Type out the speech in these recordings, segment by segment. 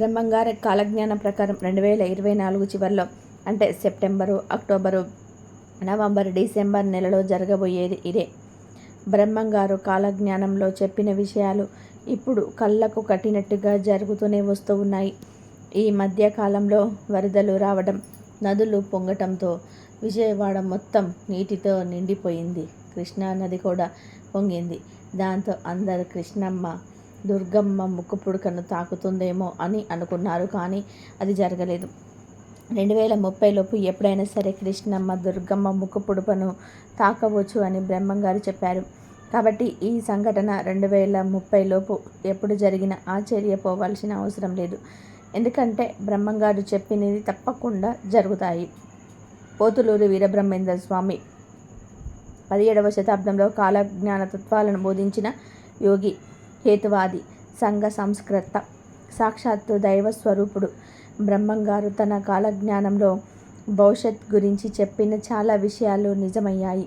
బ్రహ్మంగారి కాలజ్ఞానం ప్రకారం రెండు వేల ఇరవై నాలుగు చివరిలో అంటే సెప్టెంబరు అక్టోబరు నవంబర్ డిసెంబర్ నెలలో జరగబోయేది ఇదే. బ్రహ్మంగారు కాలజ్ఞానంలో చెప్పిన విషయాలు ఇప్పుడు కళ్ళకు కట్టినట్టుగా జరుగుతూనే వస్తూ ఉన్నాయి. ఈ మధ్యకాలంలో వరదలు రావడం నదులు పొంగటంతో విజయవాడ మొత్తం నీటితో నిండిపోయింది. కృష్ణా నది కూడా పొంగింది. దాంతో అందరు కృష్ణమ్మ దుర్గమ్మ ముక్కు పుడకను తాకుతుందేమో అని అనుకున్నారు కానీ అది జరగలేదు. రెండు వేల ముప్పైలోపు ఎప్పుడైనా సరే కృష్ణమ్మ దుర్గమ్మ ముక్కు పుడుపను తాకవచ్చు అని బ్రహ్మంగారు చెప్పారు. కాబట్టి ఈ సంఘటన రెండు వేల ముప్పైలోపు ఎప్పుడు జరిగినా ఆశ్చర్యపోవాల్సిన అవసరం లేదు. ఎందుకంటే బ్రహ్మంగారు చెప్పినది తప్పకుండా జరుగుతాయి. పోతులూరు వీరబ్రహ్మేంద్ర స్వామి పదిహేడవ శతాబ్దంలో కాలజ్ఞాన తత్వాలను బోధించిన యోగి హేతువాది సంఘ సంస్కృత సాక్షాత్తు దైవ స్వరూపుడు. బ్రహ్మంగారు తన కాలజ్ఞానంలో భవిష్యత్ గురించి చెప్పిన చాలా విషయాలు నిజమయ్యాయి.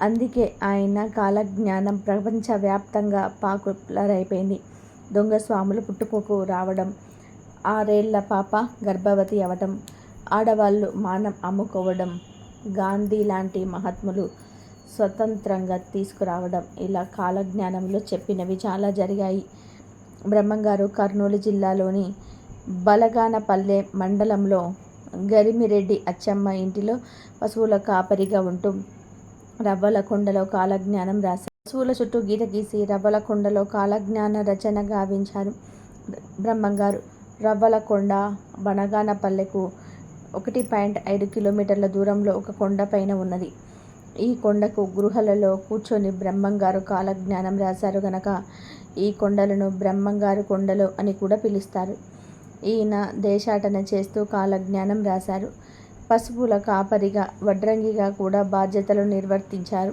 అందుకే ఆయన కాలజ్ఞానం ప్రపంచవ్యాప్తంగా పాపులర్ అయిపోయింది దొంగ స్వాములు పుట్టుకోకు రావడం ఆరేళ్ళ పాప గర్భవతి అవటం ఆడవాళ్ళు మానం అమ్ముకోవడం గాంధీ లాంటి మహాత్ములు స్వతంత్రంగా తీసుకురావడం. ఇలా కాలజ్ఞానంలో చెప్పినవి చాలా జరిగాయి. బ్రహ్మంగారు కర్నూలు జిల్లాలోని బలగానపల్లె మండలంలో గరిమిరెడ్డి అచ్చమ్మ ఇంటిలో పశువుల కాపరిగా ఉంటూ రవ్వలకొండలో కాలజ్ఞానం రాశారు. పశువుల చుట్టూ గీత గీసి రవ్వలకొండలో కాలజ్ఞాన రచన గావించారు బ్రహ్మంగారు. రవ్వలకొండ బనగానపల్లెకు ఒకటి పాయింట్ ఐదు కిలోమీటర్ల దూరంలో ఒక కొండ పైన ఉన్నది. ఈ కొండకు గృహలలో కూర్చొని బ్రహ్మంగారు కాలజ్ఞానం రాశారు గనక ఈ కొండలను బ్రహ్మంగారు కొండలు అని కూడా పిలుస్తారు. ఈయన దేశాటన చేస్తూ కాలజ్ఞానం రాశారు. పసుపుల కాపరిగా వడ్రంగిగా కూడా బాధ్యతలు నిర్వర్తించారు.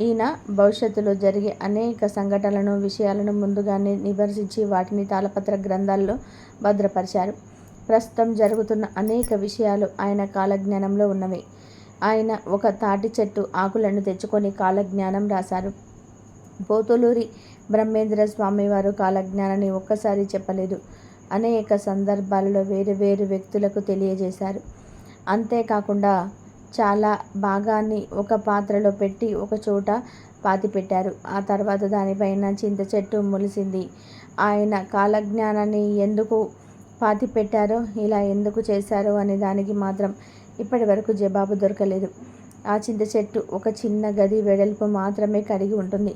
ఈయన భవిష్యత్తులో జరిగే అనేక సంఘటనలను విషయాలను ముందుగానే నివర్శించి వాటిని తాళపత్ర గ్రంథాల్లో భద్రపరిచారు. ప్రస్తుతం జరుగుతున్న అనేక విషయాలు ఆయన కాలజ్ఞానంలో ఉన్నవి. ఆయన ఒక తాటి చెట్టు ఆకులను తెచ్చుకొని కాలజ్ఞానం రాశారు. పోతులూరి బ్రహ్మేంద్ర స్వామివారు కాలజ్ఞానాన్ని ఒక్కసారి చెప్పలేదు. అనేక సందర్భాలలో వేరు వేరు వ్యక్తులకు తెలియజేశారు. అంతేకాకుండా చాలా భాగాన్ని ఒక పాత్రలో పెట్టి ఒక చోట పాతిపెట్టారు. ఆ తర్వాత దానిపైన చింత చెట్టు మొలిసింది. ఆయన కాలజ్ఞానాన్ని ఎందుకు పాతి పెట్టారో ఇలా ఎందుకు చేశారో అనే దానికి మాత్రం ఇప్పటి వరకు జవాబు దొరకలేదు. ఆ చింత చెట్టు ఒక చిన్న గది వెడల్పు మాత్రమే కలిగి ఉంటుంది.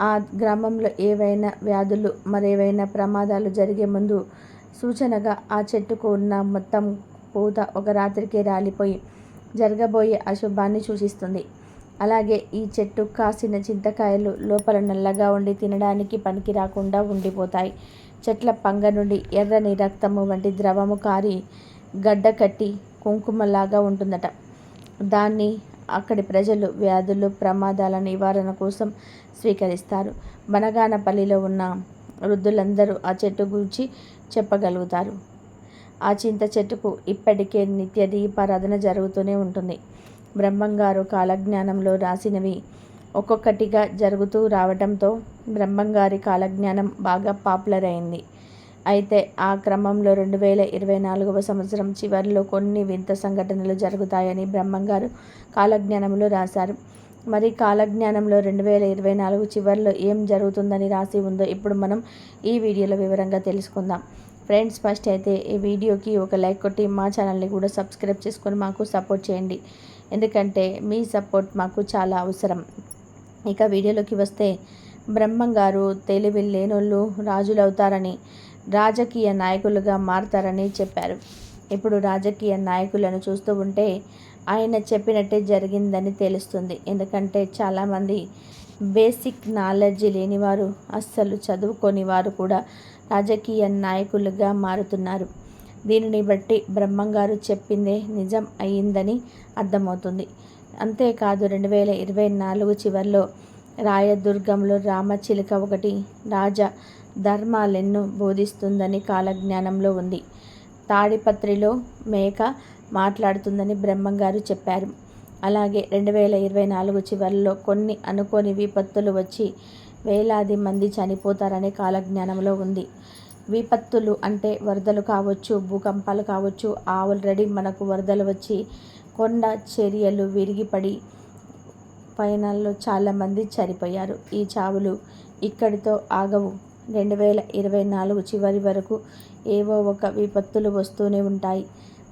ఆ గ్రామంలో ఏవైనా వ్యాధులు మరేవైనా ప్రమాదాలు జరిగే ముందు సూచనగా ఆ చెట్టుకు ఉన్న మొత్తం పూత ఒక రాత్రికే రాలిపోయి జరగబోయే అశుభాన్ని సూచిస్తుంది. అలాగే ఈ చెట్టు కాసిన చింతకాయలు లోపల నల్లగా ఉండి తినడానికి పనికి రాకుండా ఉండిపోతాయి. చెట్ల పంగ నుండి ఎర్రని రక్తము వంటి ద్రవము కారి గడ్డ కట్టి కుంకుమలాగా ఉంటుందట. దాన్ని అక్కడి ప్రజలు వ్యాధులు ప్రమాదాల నివారణ కోసం స్వీకరిస్తారు. బనగానపల్లిలో ఉన్న వృద్ధులందరూ ఆ చెట్టు గురించి చెప్పగలుగుతారు. ఆ చింత చెట్టుకు ఇప్పటికే నిత్య దీపారాధన జరుగుతూనే ఉంటుంది. బ్రహ్మంగారు కాలజ్ఞానంలో రాసినవి ఒక్కొక్కటిగా జరుగుతూ రావడంతో బ్రహ్మంగారి కాలజ్ఞానం బాగా పాపులర్ అయింది. అయితే ఆ క్రమంలో రెండు వేల ఇరవై నాలుగవ సంవత్సరం చివరిలో కొన్ని వింత సంఘటనలు జరుగుతాయని బ్రహ్మంగారు కాలజ్ఞానంలో రాశారు. మరి కాలజ్ఞానంలో రెండు వేల ఇరవై నాలుగు చివరిలో ఏం జరుగుతుందని రాసి ఉందో ఇప్పుడు మనం ఈ వీడియోలో వివరంగా తెలుసుకుందాం. ఫ్రెండ్స్ ఫస్ట్ అయితే ఈ వీడియోకి ఒక లైక్ కొట్టి మా ఛానల్ని కూడా సబ్స్క్రైబ్ చేసుకొని మాకు సపోర్ట్ చేయండి. ఎందుకంటే మీ సపోర్ట్ మాకు చాలా అవసరం. ఇక వీడియోలోకి వస్తే బ్రహ్మంగారు తెలివి లేనోళ్ళు రాజులు అవుతారని రాజకీయ నాయకులుగా మారతారని చెప్పారు. ఇప్పుడు రాజకీయ నాయకులను చూస్తూ ఉంటే ఆయన చెప్పినట్టే జరిగిందని తెలుస్తుంది. ఎందుకంటే చాలామంది బేసిక్ నాలెడ్జ్ లేనివారు అస్సలు చదువుకొని వారు కూడా రాజకీయ నాయకులుగా మారుతున్నారు. దీనిని బట్టి బ్రహ్మంగారు చెప్పిందే నిజం అయ్యిందని అర్థమవుతుంది. అంతేకాదు రెండు వేల ఇరవై నాలుగు చివరిలో రాయదుర్గంలో రామచిలుక ఒకటి రాజా ధర్మాలెన్నో బోధిస్తుందని కాలజ్ఞానంలో ఉంది. తాడిపత్రిలో మేక మాట్లాడుతుందని బ్రహ్మంగారు చెప్పారు. అలాగే రెండు వేల ఇరవై నాలుగు చివరిలో కొన్ని అనుకోని విపత్తులు వచ్చి వేలాది మంది చనిపోతారనే కాలజ్ఞానంలో ఉంది. విపత్తులు అంటే వరదలు కావచ్చు భూకంపాలు కావచ్చు ఆల్రెడీ మనకు వరదలు వచ్చి కొండ చర్యలు విరిగిపడి పైనల్లో చాలామంది చనిపోయారు. ఈ చావులు ఇక్కడితో ఆగవు. రెండు వేల ఇరవై నాలుగు చివరి వరకు ఏవో ఒక విపత్తులు వస్తూనే ఉంటాయి.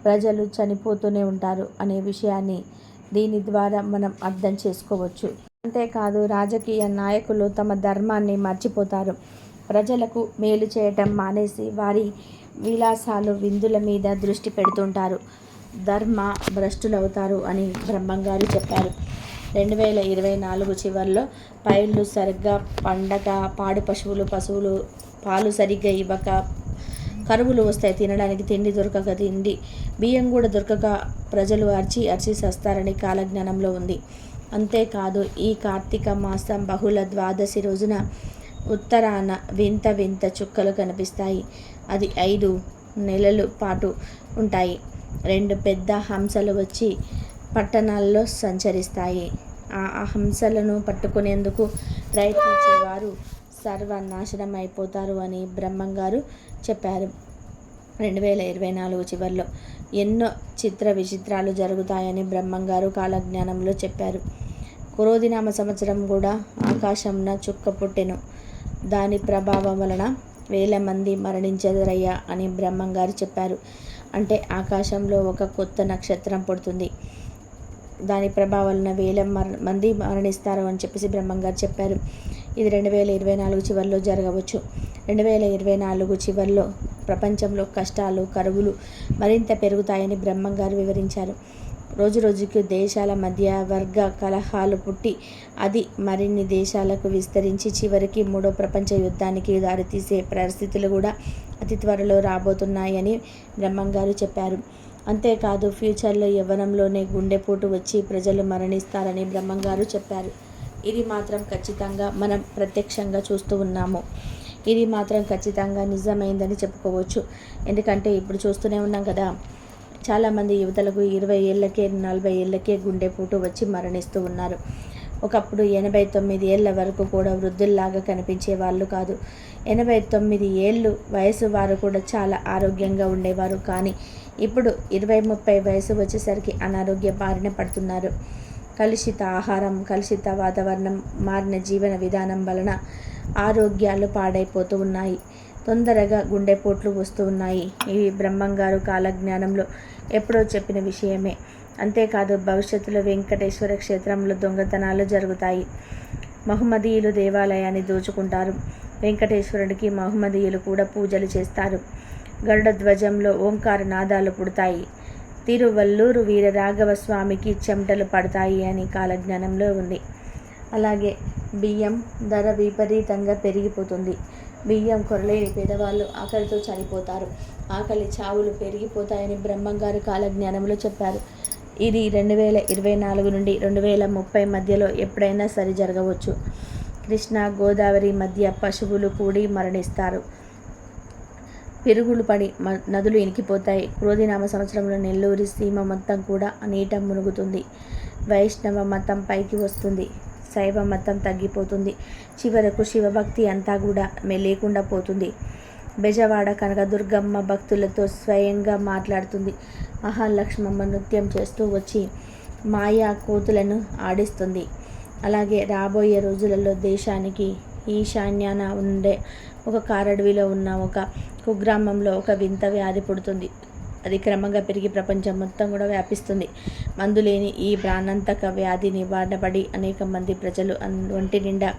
ప్రజలు చనిపోతూనే ఉంటారు అనే విషయాన్ని దీని ద్వారా మనం అర్థం చేసుకోవచ్చు. అంతేకాదు రాజకీయ నాయకులు తమ ధర్మాన్ని మర్చిపోతారు. ప్రజలకు మేలు చేయటం మానేసి వారి విలాసాలు విందుల మీద దృష్టి పెడుతుంటారు. ధర్మ భ్రష్టులవుతారు అని బ్రహ్మంగారు చెప్పారు. రెండు వేల ఇరవై నాలుగు చివరిలో పైర్లు సరిగ్గా పండగ పాడి పశువులు పశువులు పాలు సరిగ్గా ఇవ్వక కరువులు వస్తాయి తినడానికి తిండి దొరకక తిండి బియ్యం కూడా దొరకక ప్రజలు అర్చి అర్చి సస్తారని కాలజ్ఞానంలో ఉంది. అంతేకాదు ఈ కార్తీక మాసం బహుళ ద్వాదశి రోజున ఉత్తరాన వింత వింత చుక్కలు కనిపిస్తాయి. అది ఐదు నెలల పాటు ఉంటాయి. రెండు పెద్ద హంసలు వచ్చి పట్టణాల్లో సంచరిస్తాయి. ఆ హంసలను పట్టుకునేందుకు ప్రయత్నించేవారు సర్వనాశనం అయిపోతారు అని బ్రహ్మంగారు చెప్పారు. రెండు వేల ఇరవై నాలుగు చివరిలో ఎన్నో చిత్ర విచిత్రాలు జరుగుతాయని బ్రహ్మంగారు కాలజ్ఞానంలో చెప్పారు. కురోదినామ సంవత్సరం కూడా ఆకాశంన చుక్క పుట్టెను. దాని ప్రభావం వలన వేల మంది మరణించదరయ్యా అని బ్రహ్మంగారు చెప్పారు. అంటే ఆకాశంలో ఒక కొత్త నక్షత్రం పుడుతుంది. దాని ప్రభావాలను వేల మర మంది మరణిస్తారు అని చెప్పేసి బ్రహ్మంగారు చెప్పారు. ఇది రెండు వేల ఇరవై నాలుగు చివరిలో జరగవచ్చు. రెండు వేల ఇరవై నాలుగు చివరిలో ప్రపంచంలో కష్టాలు కరువులు మరింత పెరుగుతాయని బ్రహ్మంగారు వివరించారు. రోజు రోజుకి దేశాల మధ్య వర్గ కలహాలు పుట్టి అది మరిన్ని దేశాలకు విస్తరించి చివరికి మూడో ప్రపంచ యుద్ధానికి దారితీసే పరిస్థితులు కూడా అతి త్వరలో రాబోతున్నాయని బ్రహ్మంగారు చెప్పారు. అంతేకాదు ఫ్యూచర్లో యవ్వనంలోనే గుండెపోటు వచ్చి ప్రజలు మరణిస్తారని బ్రహ్మంగారు చెప్పారు. ఇది మాత్రం ఖచ్చితంగా మనం ప్రత్యక్షంగా చూస్తూ ఉన్నాము. ఇది మాత్రం ఖచ్చితంగా నిజమైందని చెప్పుకోవచ్చు. ఎందుకంటే ఇప్పుడు చూస్తూనే ఉన్నాం కదా చాలామంది యువతలకు ఇరవై ఏళ్ళకే నలభై ఏళ్ళకే గుండెపోటు వచ్చి మరణిస్తూ ఉన్నారు. ఒకప్పుడు ఎనభై తొమ్మిది ఏళ్ళ వరకు కూడా వృద్ధుల్లాగా కనిపించే వాళ్ళు కాదు. ఎనభై తొమ్మిది ఏళ్ళు వయసు వారు కూడా చాలా ఆరోగ్యంగా ఉండేవారు కానీ ఇప్పుడు ఇరవై ముప్పై వయసు వచ్చేసరికి అనారోగ్య బారిన పడుతున్నారు. కలుషిత ఆహారం కలుషిత వాతావరణం మారిన జీవన విధానం వలన ఆరోగ్యాలు పాడైపోతూ ఉన్నాయి. తొందరగా గుండెపోట్లు వస్తూ ఉన్నాయి. ఇవి బ్రహ్మంగారు కాలజ్ఞానంలో ఎప్పుడో చెప్పిన విషయమే. అంతేకాదు భవిష్యత్తులో వెంకటేశ్వర క్షేత్రంలో దొంగతనాలు జరుగుతాయి. మహమ్మదీయులు దేవాలయాన్ని దోచుకుంటారు. వెంకటేశ్వరుడికి మహమ్మదీయులు కూడా పూజలు చేస్తారు. గరుడ ధ్వజంలో ఓంకార నాదాలు పుడతాయి. తిరువల్లూరు వీరరాఘవ స్వామికి చెమటలు పడతాయి అని కాలజ్ఞానంలో ఉంది. అలాగే బియ్యం ధర విపరీతంగా పెరిగిపోతుంది. బియ్యం కొరలేని పేదవాళ్ళు ఆకలితో చనిపోతారు. ఆకలి చావులు పెరిగిపోతాయని బ్రహ్మంగారు కాలజ్ఞానంలో చెప్పారు. ఇది రెండు వేల ఇరవై నాలుగు నుండి రెండు వేల ముప్పై మధ్యలో ఎప్పుడైనా సరి జరగవచ్చు. కృష్ణా గోదావరి మధ్య పశువులు కూడి మరణిస్తారు. పెరుగులు పడి నదులు ఇనికిపోతాయి. క్రోధినామ సంవత్సరంలో నెల్లూరి సీమ మొత్తం కూడా నీట మునుగుతుంది. వైష్ణవ మతం పైకి వస్తుంది. శైవ మతం తగ్గిపోతుంది. చివరకు శివభక్తి అంతా కూడా లేకుండా పోతుంది. బెజవాడ కనకదుర్గమ్మ భక్తులతో స్వయంగా మాట్లాడుతుంది. మహాలక్ష్మమ్మ నృత్యం చేస్తూ వచ్చి మాయా కోతులను ఆడిస్తుంది. అలాగే రాబోయే రోజులలో దేశానికి ఈశాన్యాన ఉండే ఒక కారడవిలో ఉన్న ఒక కుగ్రామంలో ఒక వింత వ్యాధి పుడుతుంది. అది క్రమంగా పెరిగి ప్రపంచం మొత్తం కూడా వ్యాపిస్తుంది. మందులేని ఈ ప్రాణాంతక వ్యాధి నివారణపడి అనేక మంది ప్రజలు ఒంటి నిండా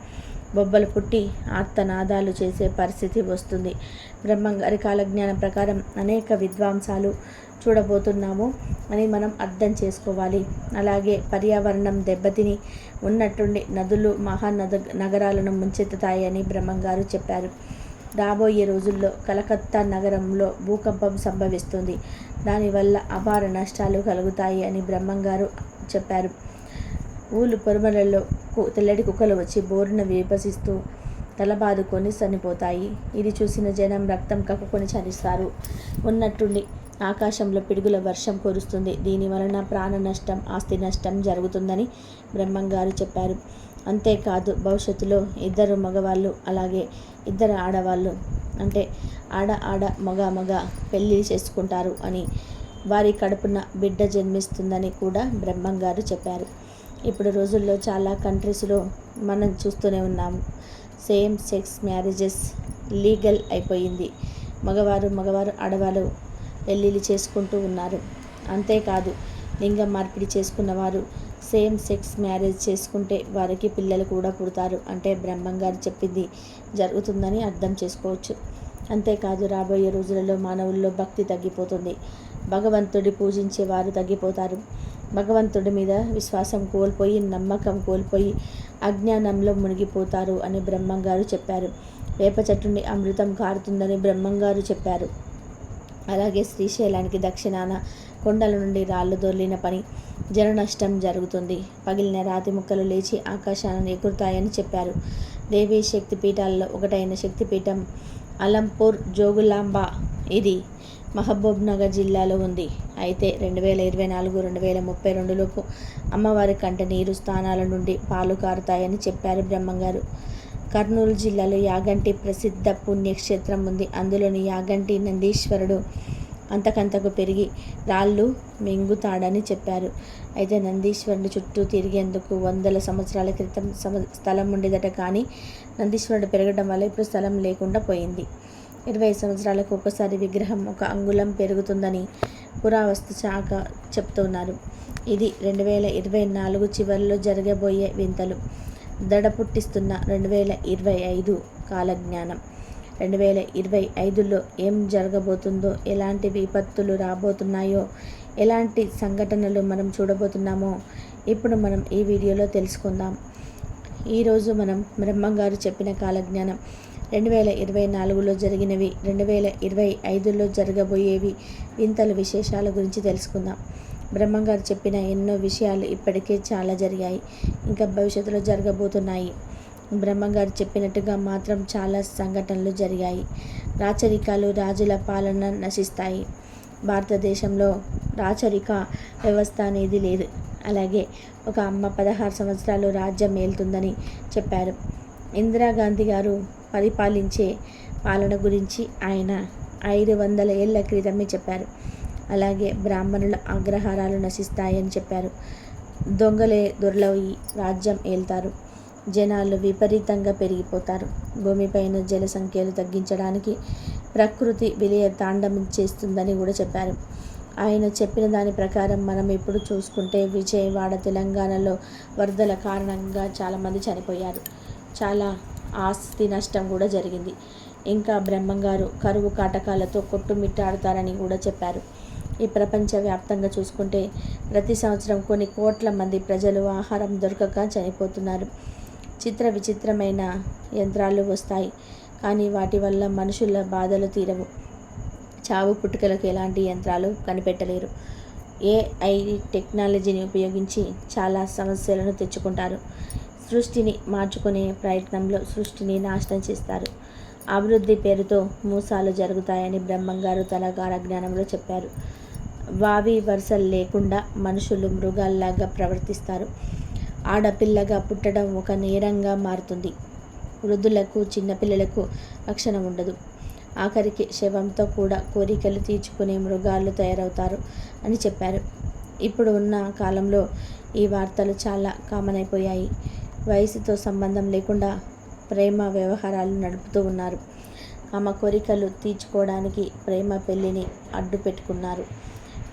బొబ్బలు పుట్టి ఆర్తనాదాలు చేసే పరిస్థితి వస్తుంది. బ్రహ్మంగారి కాలజ్ఞానం ప్రకారం అనేక విద్వాంసాలు చూడబోతున్నాము అని మనం అర్థం చేసుకోవాలి. అలాగే పర్యావరణం దెబ్బతిని ఉన్నట్టుండి నదులు మహానద నగరాలను ముంచెత్తుతాయని బ్రహ్మంగారు చెప్పారు. రాబోయే రోజుల్లో కలకత్తా నగరంలో భూకంపం సంభవిస్తుంది. దానివల్ల అపార నష్టాలు కలుగుతాయి అని బ్రహ్మంగారు చెప్పారు. ఊళ్ళు పొరుమలలో తెల్లటి కుక్కలు వచ్చి బోరున విభసిస్తూ తలబాదుకొని చనిపోతాయి ఇది చూసిన జనం రక్తం కక్కుకొని చనిస్తారు. ఉన్నట్టుండి ఆకాశంలో పిడుగుల వర్షం కురుస్తుంది. దీని వలన ప్రాణ నష్టం ఆస్తి నష్టం జరుగుతుందని బ్రహ్మంగారు చెప్పారు. అంతేకాదు భవిష్యత్తులో ఇద్దరు మగవాళ్ళు అలాగే ఇద్దరు ఆడవాళ్ళు అంటే ఆడ ఆడ మగ మగ పెళ్ళి చేసుకుంటారు అని వారి కడుపున బిడ్డ జన్మిస్తుందని కూడా బ్రహ్మంగారు చెప్పారు. ఇప్పుడు రోజుల్లో చాలా కంట్రీస్లో మనం చూస్తూనే ఉన్నాము సేమ్ సెక్స్ మ్యారేజెస్ లీగల్ అయిపోయింది. మగవారు మగవారు ఆడవాళ్ళు పెళ్ళిళ్ళు చేసుకుంటూ ఉన్నారు. అంతేకాదు లింగ మార్పిడి చేసుకున్న వారు సేమ్ సెక్స్ మ్యారేజ్ చేసుకుంటే వారికి పిల్లలు కూడా పుడతారు అంటే బ్రహ్మంగారు చెప్పింది జరుగుతుందని అర్థం చేసుకోవచ్చు. అంతేకాదు రాబోయే రోజులలో మానవుల్లో భక్తి తగ్గిపోతుంది. భగవంతుడి పూజించే వారు తగ్గిపోతారు. భగవంతుడి మీద విశ్వాసం కోల్పోయి నమ్మకం కోల్పోయి అజ్ఞానంలో మునిగిపోతారు అని బ్రహ్మంగారు చెప్పారు. వేప చెట్టుని అమృతం కారుతుందని బ్రహ్మంగారు చెప్పారు. అలాగే శ్రీశైలానికి దక్షిణాన కొండల నుండి రాళ్ళు దొర్లిన పని జన నష్టం జరుగుతుంది. పగిలిన రాతి ముక్కలు లేచి ఆకాశాన్ని ఎగురుతాయని చెప్పారు. దేవీ శక్తిపీఠాలలో ఒకటైన శక్తిపీఠం అలంపూర్ జోగులాంబ ఇది. మహబూబ్నగర్ జిల్లాలో ఉంది. అయితే రెండు వేల ఇరవై నాలుగు రెండు వేల ముప్పై రెండులోపు అమ్మవారి కంట నీరు స్థానాల నుండి పాలు కారుతాయని చెప్పారు బ్రహ్మంగారు. కర్నూలు జిల్లాలో యాగంటి ప్రసిద్ధ పుణ్యక్షేత్రం ఉంది. అందులోని యాగంటి నందీశ్వరుడు అంతకంతకు పెరిగి రాళ్ళు మింగుతాడని చెప్పారు. అయితే నందీశ్వరుని చుట్టూ తిరిగేందుకు వందల సంవత్సరాల క్రితం సమ స్థలం ఉండేదట కానీ నందీశ్వరుడు పెరగడం వల్ల ఇప్పుడు స్థలం లేకుండా పోయింది. ఇరవై సంవత్సరాలకు ఒకసారి విగ్రహం ఒక అంగుళం పెరుగుతుందని పురావస్తు శాఖ చెప్తున్నారు. ఇది రెండు వేల ఇరవై నాలుగు చివరిలో జరగబోయే వింతలు. దడ పుట్టిస్తున్న రెండు వేల ఇరవై ఐదు కాలజ్ఞానం. రెండు వేల ఇరవై ఐదులో ఏం జరగబోతుందో ఎలాంటి విపత్తులు రాబోతున్నాయో ఎలాంటి సంఘటనలు మనం చూడబోతున్నామో ఇప్పుడు మనం ఈ వీడియోలో తెలుసుకుందాం. ఈరోజు మనం బ్రహ్మంగారు చెప్పిన కాలజ్ఞానం రెండు వేల ఇరవై నాలుగులో జరిగినవి రెండు వేల ఇరవై ఐదులో జరగబోయేవి వింతల విశేషాల గురించి తెలుసుకుందాం. బ్రహ్మంగారు చెప్పిన ఎన్నో విషయాలు ఇప్పటికే చాలా జరిగాయి ఇంకా భవిష్యత్తులో జరగబోతున్నాయి. బ్రహ్మంగారు చెప్పినట్టుగా మాత్రం చాలా సంఘటనలు జరిగాయి. రాచరికాలు రాజుల పాలన నశిస్తాయి. భారతదేశంలో రాచరిక వ్యవస్థ అనేది లేదు. అలాగే ఒక అమ్మ పదహారు సంవత్సరాలు రాజ్యం ఏలుతుందని చెప్పారు. ఇందిరాగాంధీ గారు పరిపాలించే పాలన గురించి ఆయన ఐదు వందల ఏళ్ళ క్రితమే చెప్పారు. అలాగే బ్రాహ్మణుల అగ్రహారాలు నశిస్తాయని చెప్పారు. దొంగలే దొరలవి రాజ్యం ఏల్తారు. జనాలు విపరీతంగా పెరిగిపోతారు. భూమిపైన జల సంఖ్యలు తగ్గించడానికి ప్రకృతి విలయ తాండవం చేస్తుందని కూడా చెప్పారు. ఆయన చెప్పిన దాని ప్రకారం మనం ఇప్పుడు చూసుకుంటే విజయవాడ తెలంగాణలో వరదల కారణంగా చాలామంది చనిపోయారు. చాలా ఆస్తి నష్టం కూడా జరిగింది. ఇంకా బ్రహ్మంగారు కరువు కాటకాలతో కొట్టుమిట్టాడుతారని కూడా చెప్పారు. ఈ ప్రపంచవ్యాప్తంగా చూసుకుంటే ప్రతి సంవత్సరం కొన్ని కోట్ల మంది ప్రజలు ఆహారం దొరకక చనిపోతున్నారు. చిత్ర విచిత్రమైన యంత్రాలు వస్తాయి కానీ వాటి వల్ల మనుషుల బాధలు తీరవు. చావు పుట్టుకలకు ఎలాంటి యంత్రాలు కనిపెట్టలేరు. ఏఐ టెక్నాలజీని ఉపయోగించి చాలా సమస్యలను తెచ్చుకుంటారు. సృష్టిని మార్చుకునే ప్రయత్నంలో సృష్టిని నాశనం చేస్తారు. అభివృద్ధి పేరుతో మోసాలు జరుగుతాయని బ్రహ్మంగారు తన కాలజ్ఞానంలో చెప్పారు. వావి వరుసలు లేకుండా మనుషులు మృగాల్లాగా ప్రవర్తిస్తారు. ఆడపిల్లగా పుట్టడం ఒక నేరంగా మారుతుంది. వృద్ధులకు చిన్నపిల్లలకు రక్షణ ఉండదు. ఆఖరికి శవంతో కూడా కోరికలు తీర్చుకునే మృగాలు తయారవుతారు అని చెప్పారు. ఇప్పుడు ఉన్న కాలంలో ఈ వార్తలు చాలా కామన్ అయిపోయాయి. వయసుతో సంబంధం లేకుండా ప్రేమ వ్యవహారాలు నడుపుతూ ఉన్నారు. ఆమె కోరికలు తీర్చుకోవడానికి ప్రేమ పెళ్ళిని అడ్డు పెట్టుకున్నారు.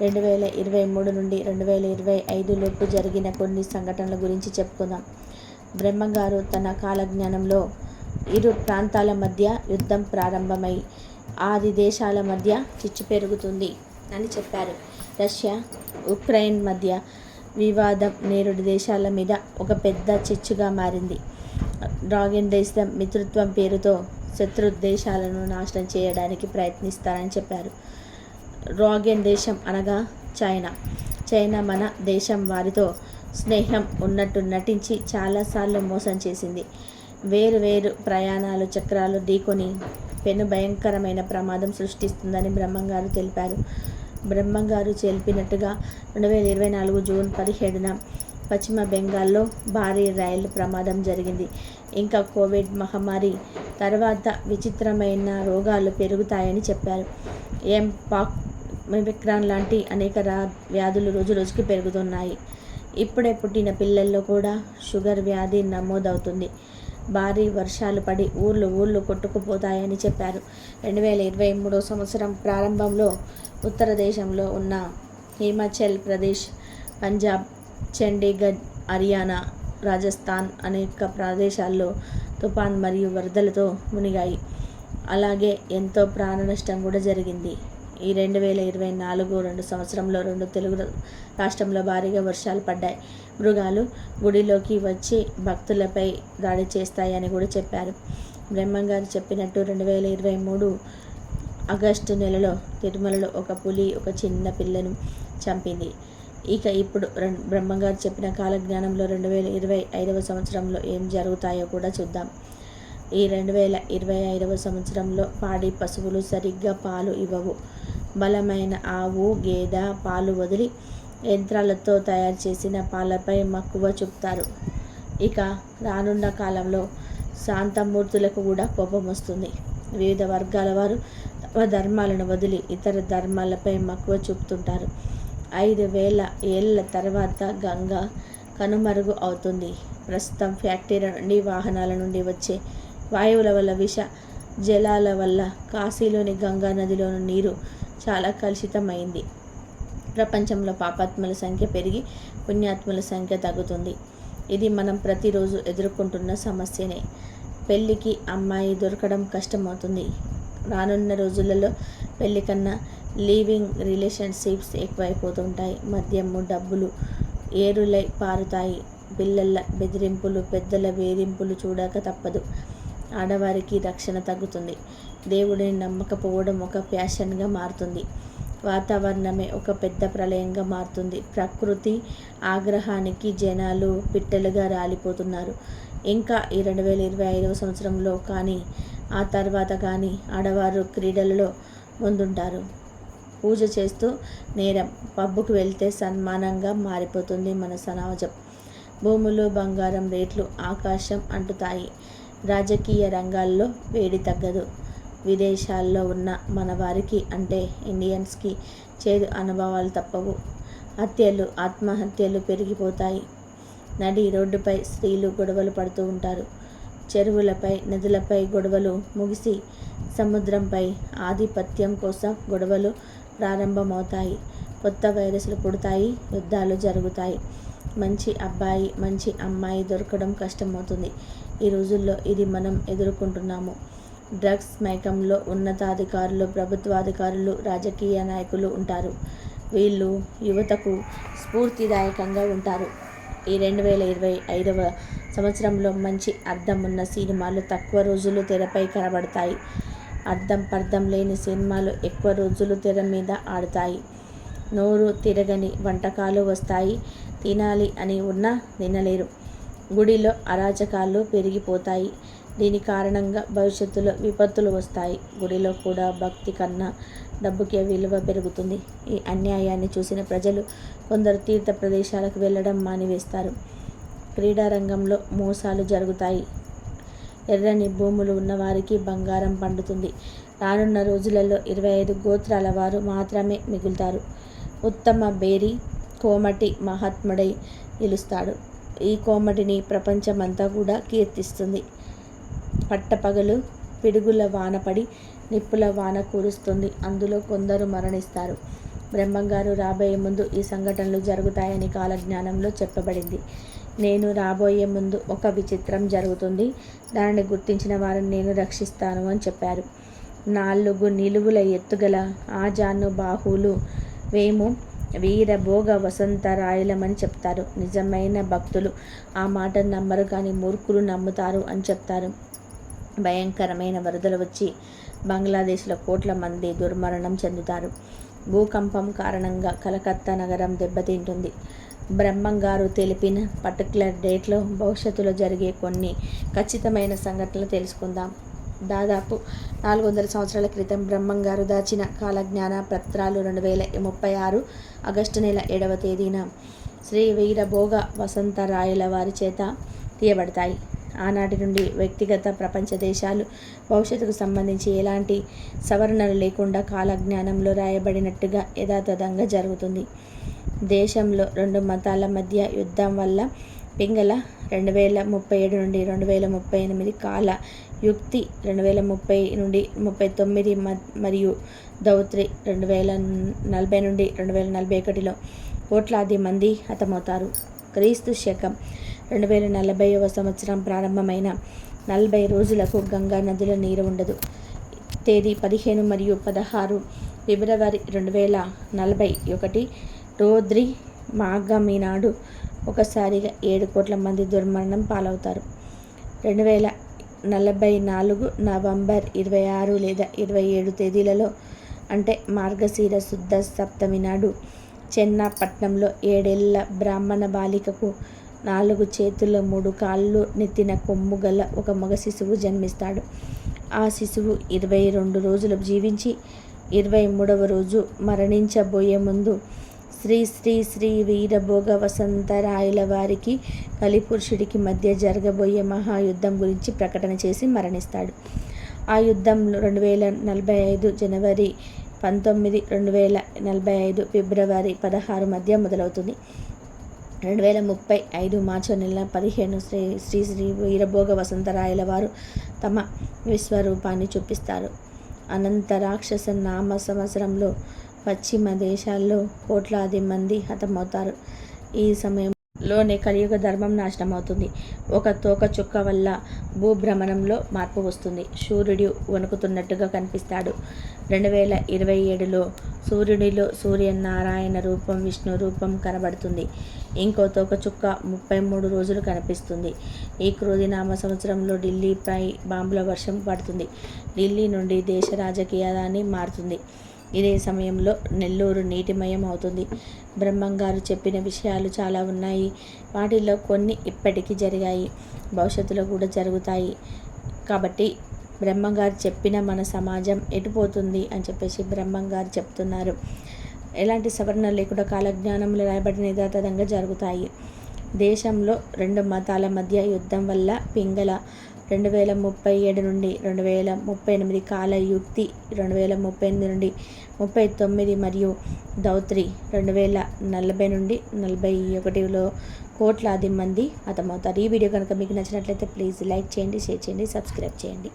రెండు వేల ఇరవై మూడు నుండి రెండు వేల ఇరవై ఐదులోపు జరిగిన కొన్ని సంఘటనల గురించి చెప్పుకుందాం. బ్రహ్మగారు తన కాలజ్ఞానంలో ఇరు ప్రాంతాల మధ్య యుద్ధం ప్రారంభమై ఆది దేశాల మధ్య చిచ్చు పెరుగుతుంది అని చెప్పారు. రష్యా ఉక్రెయిన్ మధ్య వివాదం నేరుడు దేశాల మీద ఒక పెద్ద చిచ్చుగా మారింది. డ్రాగన్ దేశం మిత్రత్వం పేరుతో శత్రు దేశాలను నాశనం చేయడానికి ప్రయత్నిస్తారని చెప్పారు. డ్రాగన్ దేశం అనగా చైనా. చైనా మన దేశం వారితో స్నేహం ఉన్నట్టు నటించి చాలాసార్లు మోసం చేసింది. వేరు వేరు ప్రయాణాలు చక్రాలు ఢీకొని పెను భయంకరమైన ప్రమాదం సృష్టిస్తుందని బ్రహ్మంగారు తెలిపారు. బ్రహ్మంగారు తెలిపినట్టుగా రెండు వేల ఇరవై నాలుగు జూన్ పదిహేడున పశ్చిమ బెంగాల్లో భారీ రైలు ప్రమాదం జరిగింది. ఇంకా కోవిడ్ మహమ్మారి తర్వాత విచిత్రమైన రోగాలు పెరుగుతాయని చెప్పారు. ఏం పాక్ మిమిక్రాన్ లాంటి అనేక రా వ్యాధులు రోజు రోజుకి పెరుగుతున్నాయి. ఇప్పుడే పుట్టిన పిల్లల్లో కూడా షుగర్ వ్యాధి నమోదవుతుంది. భారీ వర్షాలు పడి ఊర్లు ఊర్లు కొట్టుకుపోతాయని చెప్పారు. రెండు వేల ఇరవై మూడో సంవత్సరం ప్రారంభంలో ఉత్తర దేశంలో ఉన్న హిమాచల్ ప్రదేశ్ పంజాబ్ చండీగఢ్ హర్యానా రాజస్థాన్ అనేక ప్రదేశాల్లో తుఫాన్ మరియు వరదలతో మునిగాయి. అలాగే ఎంతో ప్రాణ నష్టం కూడా జరిగింది. ఈ రెండు వేల ఇరవై నాలుగు రెండు సంవత్సరంలో రెండు తెలుగు రాష్ట్రంలో భారీగా వర్షాలు పడ్డాయి. మృగాలు గుడిలోకి వచ్చి భక్తులపై దాడి చేస్తాయని కూడా చెప్పారు. బ్రహ్మంగారు చెప్పినట్టు రెండు వేల ఇరవై మూడు ఆగస్టు నెలలో తిరుమలలో ఒక పులి ఒక చిన్న పిల్లను చంపింది. ఇక ఇప్పుడు రెండు బ్రహ్మంగారు చెప్పిన కాలజ్ఞానంలో రెండు వేల ఇరవై ఐదవ సంవత్సరంలో ఏం జరుగుతాయో కూడా చూద్దాం. ఈ రెండు వేల ఇరవై ఐదవ సంవత్సరంలో పాడి పశువులు సరిగ్గా పాలు ఇవ్వవు. బలమైన ఆవు గేదె పాలు వదిలి యంత్రాలతో తయారు చేసిన పాలపై మక్కువ చూపుతారు. ఇక రానున్న కాలంలో శాంతమూర్తులకు కూడా కోపం వస్తుంది. వివిధ వర్గాల వారు తమ ధర్మాలను వదిలి ఇతర ధర్మాలపై మక్కువ చూపుతుంటారు. ఐదు వేల ఏళ్ళ తర్వాత గంగ కనుమరుగు అవుతుంది. ప్రస్తుతం ఫ్యాక్టరీల నుండి వాహనాల నుండి వచ్చే వాయువుల వల్ల విష జలాల వల్ల కాశీలోని గంగా నదిలోని నీరు చాలా కలుషితమైంది. ప్రపంచంలో పాపాత్మల సంఖ్య పెరిగి పుణ్యాత్మల సంఖ్య తగ్గుతుంది. ఇది మనం ప్రతిరోజు ఎదుర్కొంటున్న సమస్యనే. పెళ్ళికి అమ్మాయి దొరకడం కష్టమవుతుంది. రానున్న రోజులలో పెళ్ళి కన్నా లీవింగ్ రిలేషన్షిప్స్ ఎక్కువైపోతుంటాయి. మద్యము డబ్బులు ఏరులై పారుతాయి. పిల్లల బెదిరింపులు పెద్దల వేధింపులు చూడక తప్పదు. ఆడవారికి రక్షణ తగ్గుతుంది. దేవుడిని నమ్మకపోవడం ఒక ఫ్యాషన్గా మారుతుంది. వాతావరణమే ఒక పెద్ద ప్రళయంగా మారుతుంది. ప్రకృతి ఆగ్రహానికి జనాలు పిట్టలుగా రాలిపోతున్నారు. ఇంకా ఈ రెండు వేల ఇరవై ఐదవ సంవత్సరంలో కానీ ఆ తర్వాత కానీ ఆడవారు క్రీడలలో ముందుంటారు. పూజ చేస్తూ నేరం పబ్బుకు వెళ్తే సన్మానంగా మారిపోతుంది మన సమాజం భూములు బంగారం రేట్లు ఆకాశం అంటుతాయి. రాజకీయ రంగాల్లో వేడి తగ్గదు. విదేశాల్లో ఉన్న మన వారికి అంటే ఇండియన్స్కి చేదు అనుభవాలు తప్పవు. హత్యలు ఆత్మహత్యలు పెరిగిపోతాయి. నడి రోడ్డుపై స్త్రీలు గొడవలు పడుతూ ఉంటారు. చెరువులపై నదులపై గొడవలు ముగిసి సముద్రంపై ఆధిపత్యం కోసం గొడవలు ప్రారంభమవుతాయి. కొత్త వైరస్లు పుడతాయి యుద్ధాలు జరుగుతాయి. మంచి అబ్బాయి మంచి అమ్మాయి దొరకడం కష్టమవుతుంది. ఈ రోజుల్లో ఇది మనం ఎదుర్కొంటున్నాము. డ్రగ్స్ మైకంలో ఉన్నతాధికారులు ప్రభుత్వాధికారులు రాజకీయ నాయకులు ఉంటారు. వీళ్ళు యువతకు స్ఫూర్తిదాయకంగా ఉంటారు. ఈ రెండు వేల ఇరవై ఐదవ సంవత్సరంలో మంచి అర్థం ఉన్న సినిమాలు తక్కువ రోజులు తెరపై కనబడతాయి. అర్థం పర్థం లేని సినిమాలు ఎక్కువ రోజులు తెర మీద ఆడతాయి. నోరు తిరగని వంటకాలు వస్తాయి. తినాలి అని ఉన్నా తినలేరు గుడిలో అరాచకాలు పెరిగిపోతాయి. దీని కారణంగా భవిష్యత్తులో విపత్తులు వస్తాయి. గుడిలో కూడా భక్తి కన్నా డబ్బుకే విలువ పెరుగుతుంది. ఈ అన్యాయాన్ని చూసిన ప్రజలు కొందరు తీర్థ ప్రదేశాలకు వెళ్ళడం మానివేస్తారు. క్రీడారంగంలో మోసాలు జరుగుతాయి. ఎర్రని భూములు ఉన్నవారికి బంగారం పండుతుంది. రానున్న రోజులలో ఇరవై ఐదు గోత్రాల వారు మాత్రమే మిగులుతారు. ఉత్తమ బేరి కోమటి మహాత్ముడై నిలుస్తాడు. ఈ కోమటిని ప్రపంచమంతా కూడా కీర్తిస్తుంది. పట్టపగలు పిడుగుల వాన పడి నిప్పుల వాన కురుస్తుంది. అందులో కొందరు మరణిస్తారు. బ్రహ్మంగారు రాబోయే ముందు ఈ సంఘటనలు జరుగుతాయని కాలజ్ఞానంలో చెప్పబడింది. నేను రాబోయే ముందు ఒక విచిత్రం జరుగుతుంది. దానిని గుర్తించిన వారిని నేను రక్షిస్తాను అని చెప్పారు. నాలుగు నిలువుల ఎత్తుగల ఆజాను బాహువులు వేము వీరభోగ వసంతరాయలమని చెప్తారు. నిజమైన భక్తులు ఆ మాట నమ్మరు కానీ మూర్ఖులు నమ్ముతారు అని చెప్తారు. భయంకరమైన వరదలు వచ్చి బంగ్లాదేశ్లో కోట్ల మంది దుర్మరణం చెందుతారు. భూకంపం కారణంగా కలకత్తా నగరం దెబ్బతింటుంది. బ్రహ్మంగారు తెలిపిన పర్టికులర్ డేట్లో భవిష్యత్తులో జరిగే కొన్ని ఖచ్చితమైన సంఘటనలు తెలుసుకుందాం. దాదాపు నాలుగు వందల సంవత్సరాల క్రితం బ్రహ్మంగారు దాచిన కాలజ్ఞాన పత్రాలు రెండు వేల ముప్పై ఆరు ఆగస్టు నెల ఏడవ తేదీన శ్రీ వీరభోగ వసంతరాయల వారి చేత తీయబడతాయి. ఆనాటి నుండి వ్యక్తిగత ప్రపంచ దేశాలు భవిష్యత్తుకు సంబంధించి ఎలాంటి సవరణలు లేకుండా కాలజ్ఞానంలో రాయబడినట్టుగా యథాతథంగా జరుగుతుంది. దేశంలో రెండు మతాల మధ్య యుద్ధం వల్ల పింగళ రెండు వేల ముప్పై ఏడు నుండి రెండు వేల ముప్పై ఎనిమిది కాల యుక్తి రెండు వేల ముప్పై నుండి ముప్పై తొమ్మిది మరియు దౌత్రి రెండు వేల నలభై నుండి రెండు వేల నలభై ఒకటిలో కోట్లాది మంది హతమవుతారు. క్రీస్తు శకం రెండు వేల నలభైవ సంవత్సరం ప్రారంభమైన నలభై రోజులకు గంగా నదిలో నీరు ఉండదు. తేదీ పదిహేను మరియు పదహారు ఫిబ్రవరి రెండు వేల నలభై ఒకటి రోద్రి మాగమి నాడు ఒకసారిగా ఏడు కోట్ల మంది దుర్మరణం పాలవుతారు. రెండు వేల నలభై నాలుగు నవంబర్ ఇరవై ఆరు లేదా ఇరవై ఏడు తేదీలలో అంటే మార్గశీర శుద్ధ సప్తమి నాడు చెన్నపట్నంలో ఏడేళ్ళ బ్రాహ్మణ బాలికకు నాలుగు చేతులు మూడు కాళ్ళు నెత్తిన కొమ్ము గల ఒక మగ శిశువు జన్మిస్తాడు. ఆ శిశువు ఇరవై రెండు రోజులు జీవించి ఇరవై మూడవ రోజు మరణించబోయే ముందు శ్రీ శ్రీ శ్రీ వీరభోగ వసంతరాయల వారికి కలిపురుషుడికి మధ్య జరగబోయే మహాయుద్ధం గురించి ప్రకటన చేసి మరణిస్తాడు. ఆ యుద్ధంలో రెండు వేల నలభై ఐదు జనవరి పంతొమ్మిది రెండు వేల నలభై ఐదు ఫిబ్రవరి పదహారు మధ్య మొదలవుతుంది. రెండు వేల ముప్పై ఐదు మార్చి నెల పదిహేను శ్రీ శ్రీ శ్రీ వీరభోగ వసంతరాయల వారు తమ విశ్వరూపాన్ని చూపిస్తారు. అనంత రాక్షస నామ సంవత్సరంలో పశ్చిమ దేశాల్లో కోట్లాది మంది హతమవుతారు. ఈ సమయంలోనే కలియుగ ధర్మం నాశనం అవుతుంది ఒక తోక చుక్క వల్ల భూభ్రమణంలో మార్పు వస్తుంది. సూర్యుడు వణుకుతున్నట్టుగా కనిపిస్తాడు. రెండు వేల ఇరవై ఏడులో సూర్యుడిలో సూర్యనారాయణ రూపం విష్ణు రూపం కనబడుతుంది. ఇంకో తోక చుక్క ముప్పై మూడు రోజులు కనిపిస్తుంది. ఈ క్రోధి నామ సంవత్సరంలో ఢిల్లీపై బాంబుల వర్షం పడుతుంది. ఢిల్లీ నుండి దేశ రాజకీయాన్ని మారుతుంది. ఇదే సమయంలో నెల్లూరు నీటిమయం అవుతుంది. బ్రహ్మంగారు చెప్పిన విషయాలు చాలా ఉన్నాయి. వాటిల్లో కొన్ని ఇప్పటికీ జరిగాయి. భవిష్యత్తులో కూడా జరుగుతాయి. కాబట్టి బ్రహ్మంగారు చెప్పిన మన సమాజం ఎటుపోతుంది అని చెప్పేసి బ్రహ్మంగారు చెప్తున్నారు. ఎలాంటి సవరణ లేకుండా కాలజ్ఞానంలో రాయబడిన యథాతథంగా జరుగుతాయి. దేశంలో రెండు మతాల మధ్య యుద్ధం వల్ల పింగళ రెండు వేల ముప్పై ఏడు నుండి రెండు వేల ముప్పై ఎనిమిది కాల యుక్తి రెండు వేల ముప్పై ఎనిమిది నుండి ముప్పై తొమ్మిది మరియు దౌత్రి రెండు వేల నలభై నుండి నలభై ఒకటిలో కోట్లాది మంది హతమవుతారు. ఈ వీడియో కనుక మీకు నచ్చినట్లయితే ప్లీజ్ లైక్ చేయండి షేర్ చేయండి సబ్స్క్రైబ్ చేయండి.